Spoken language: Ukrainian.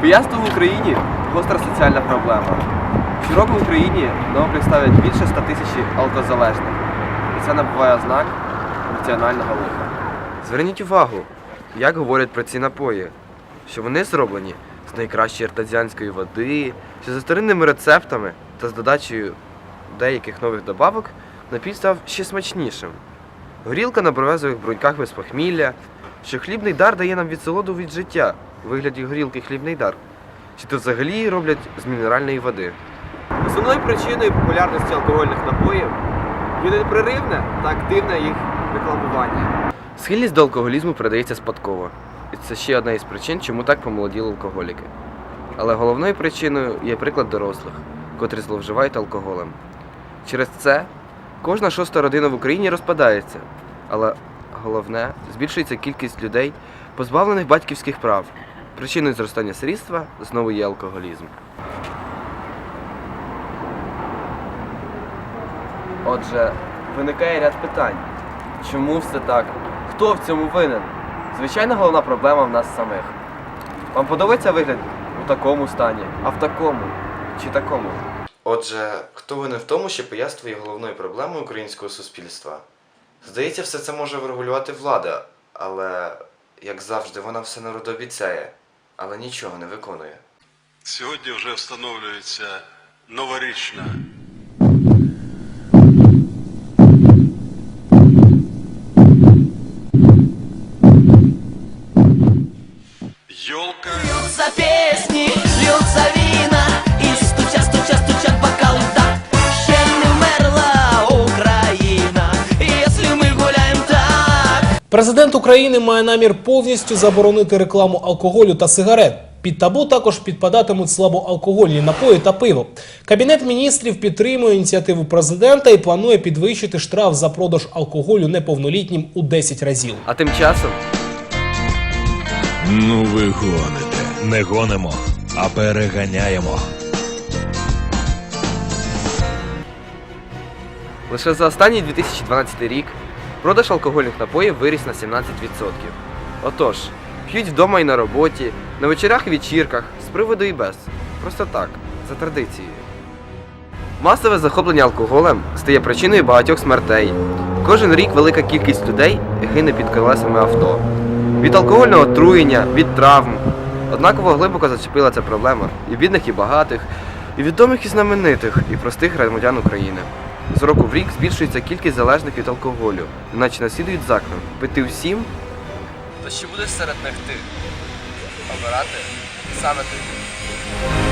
Пияцтво в Україні гостра соціальна проблема. Щороку в Україні на облік ставлять більше 100 тисяч алкозалежних. І це набуває ознак національного лиха. Зверніть увагу, як говорять про ці напої, що вони зроблені з найкращої артезіанської води, що за старинними рецептами та з додачею деяких нових добавок напій став ще смачнішим. Горілка на бровезових бруньках без похмілля, що хлібний дар дає нам відсолоду від життя у вигляді горілки хлібний дар, чи то взагалі роблять з мінеральної води. Основною причиною популярності алкогольних напоїв є непреривне та активне їх рекламування. Схильність до алкоголізму передається спадково. І це ще одна із причин, чому так помолоділи алкоголіки. Але головною причиною є приклад дорослих, котрі зловживають алкоголем. Через це кожна шоста родина в Україні розпадається, але головне, збільшується кількість людей, позбавлених батьківських прав. Причиною зростання сирітства знову є алкоголізм. Отже, виникає ряд питань. Чому все так? Хто в цьому винен? Звичайно, головна проблема в нас самих. Вам подобається вигляд у такому стані, а в такому чи такому? Отже, хто винен в тому, що пияцтво є головною проблемою українського суспільства? Здається, все це може врегулювати влада, але, як завжди, вона все народу обіцяє, але нічого не виконує. Сьогодні вже встановлюється новорічна Президент України має намір повністю заборонити рекламу алкоголю та сигарет. Під табу також підпадатимуть слабоалкогольні напої та пиво. Кабінет міністрів підтримує ініціативу президента і планує підвищити штраф за продаж алкоголю неповнолітнім у 10 разів. А тим часом Ну ви гоните. Не гонимо, а переганяємо. Лише за останній 2012 рік продаж алкогольних напоїв виріс на 17%. Отож, п'ють вдома і на роботі, на вечорах і вечірках, з приводу і без. Просто так, за традицією. Масове захоплення алкоголем стає причиною багатьох смертей. Кожен рік велика кількість людей гине під колесами авто. Від алкогольного отруєння, від травм. Однаково глибоко зачепила ця проблема і бідних, і багатих, і відомих і знаменитих, і простих громадян України. З року в рік збільшується кількість залежних від алкоголю, наче наслідують заклик пити всім. То ще будеш серед них ти? Обирати саме ти.